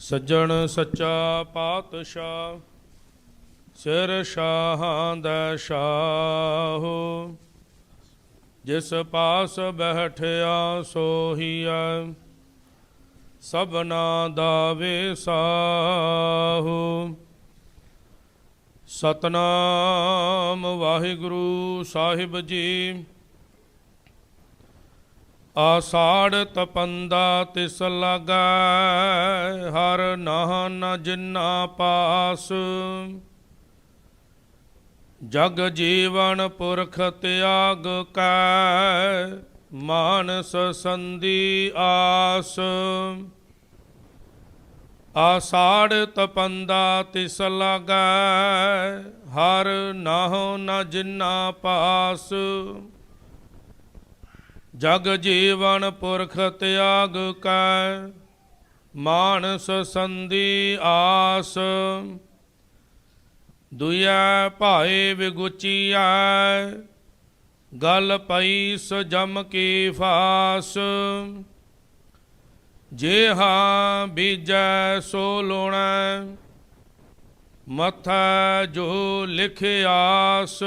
ਸੱਜਣ ਸੱਚਾ ਪਾਤਸ਼ਾਹ, ਸਿਰ ਸ਼ਾਹਾਂ ਦਾ ਸ਼ਾਹੋ। ਜਿਸ ਪਾਸ ਬੈਠਿਆ ਸੋਹੀਐ ਸਭਨਾ ਦਾ ਵਿਸਾਹੋ। ਸਤਨਾਮ ਵਾਹਿਗੁਰੂ ਸਾਹਿਬ ਜੀ ਆਸਾੜ ਤਪੰਦਾ ਤਿਸ ਲਾਗੈ, ਹਰ ਨਾਹਨ ਜਿਨਾ ਪਾਸ। ਜਗ ਜੀਵਨ ਪੁਰਖ ਤਿਆਗ ਕੈ, ਮਾਨਸ ਸੰਦੀ ਆਸ। ਆਸਾੜ ਤਪੰਦਾ ਤਿਸ ਲਾਗੈ, ਹਰ ਨਾਹੋ ਨ ਜਿਨਾ ਪਾਸ। ਜਗ ਜੀਵਨ ਪੁਰਖ ਤਿਆਗ ਕੈ, ਮਾਨਸ ਸੰਧੀ ਆਸ। ਦੁਇਐ ਭਾਏ ਵਿਗੁਚੀਐ, ਗਲ ਪਈ ਸ ਜਮ ਕੀ ਫਾਸ। ਜੇ ਹਾਂ ਬੀਜੈ ਸੋ ਲੋਣੈ, ਮਥਾ ਜੋ ਲਿਖਿਆਸ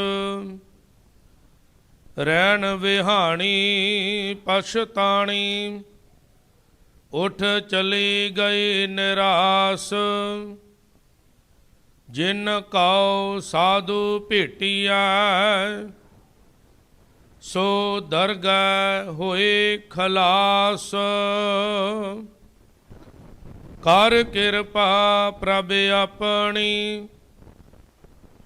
ਰਹਿਣ ਵਿਹਾਣੀ, ਪਛਤਾਣੀ। ਉਠ ਚਲੀ ਗਈ ਨਿਰਾਸ। ਜਿਨ ਕਉ ਸਾਧੂ ਭੇਟੀਐ, ਸੋ ਦਰਗਾ ਹੋਏ ਖਲਾਸ। ਕਰ ਕਿਰਪਾ ਪ੍ਰਭ ਆਪਣੀ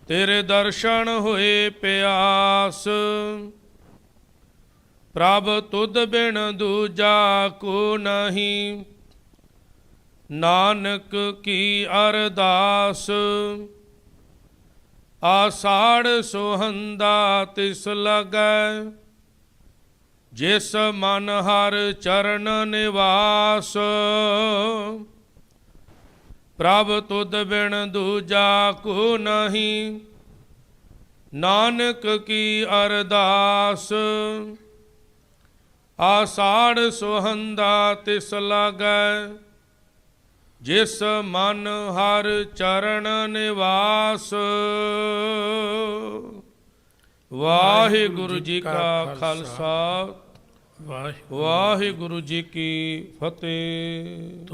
ਤੇਰੇ ਦਰਸ਼ਨ ਹੋਏ ਪਿਆਸ। ਪ੍ਰਭ ਤੁਧ ਬਿਨ ਦੂਜਾ ਕੋ ਨਹੀਂ। ਨਾਨਕ ਕੀ ਅਰਦਾਸ। ਆਸਾੜ ਸੁਹੰਦਾ ਤਿਸ ਲਗੈ। ਜਿਸ ਮਨ ਹਰ ਚਰਨ ਨਿਵਾਸ। ਪ੍ਰਭ ਤੁਧ ਬਿਨ ਦੂਜਾ ਕੋ ਨਹੀਂ। ਨਾਨਕ ਕੀ ਅਰਦਾਸ। ਆਸਾੜ ਸੁਹੰਦਾ ਤਿਸ ਲਾਗੈ। ਜਿਸ ਮਨ ਹਰ ਚਰਨ ਨਿਵਾਸ। ਵਾਹਿਗੁਰੂ ਜੀ ਕਾ ਖਾਲਸਾ। ਵਾਹਿਗੁਰੂ। ਵਾਹਿਗੁਰੂ ਜੀ ਕੀ ਫਤਿਹ।